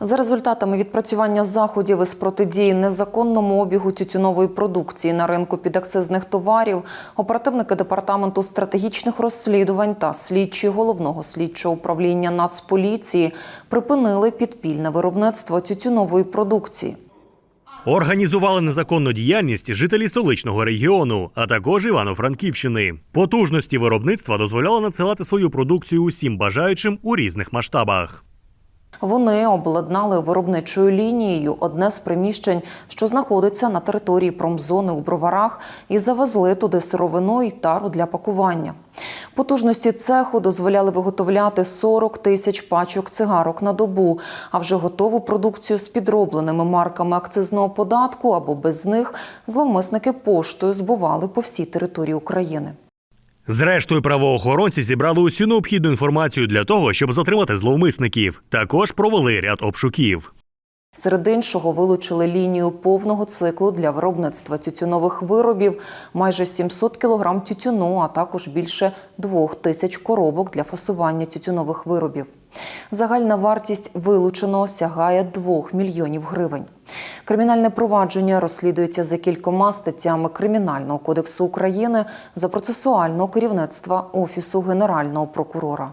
За результатами відпрацювання заходів із протидії незаконному обігу тютюнової продукції на ринку підакцизних товарів, оперативники департаменту стратегічних розслідувань та слідчі головного слідчого управління Нацполіції припинили підпільне виробництво тютюнової продукції. Організували незаконну діяльність жителі столичного регіону, а також Івано-Франківщини. Потужності виробництва дозволяли надсилати свою продукцію усім бажаючим у різних масштабах. Вони обладнали виробничою лінією одне з приміщень, що знаходиться на території промзони у броварах, і завезли туди сировину і тару для пакування. Потужності цеху дозволяли виготовляти 40 тисяч пачок цигарок на добу, а вже готову продукцію з підробленими марками акцизного податку або без них зловмисники поштою збували по всій території України. Зрештою, правоохоронці зібрали усю необхідну інформацію для того, щоб затримати зловмисників. Також провели ряд обшуків. Серед іншого вилучили лінію повного циклу для виробництва тютюнових виробів, майже 700 кг тютюну, а також більше 2 тисяч коробок для фасування тютюнових виробів. Загальна вартість вилученого сягає 2 мільйонів гривень. Кримінальне провадження розслідується за кількома статтями Кримінального кодексу України за процесуального керівництва Офісу Генерального прокурора.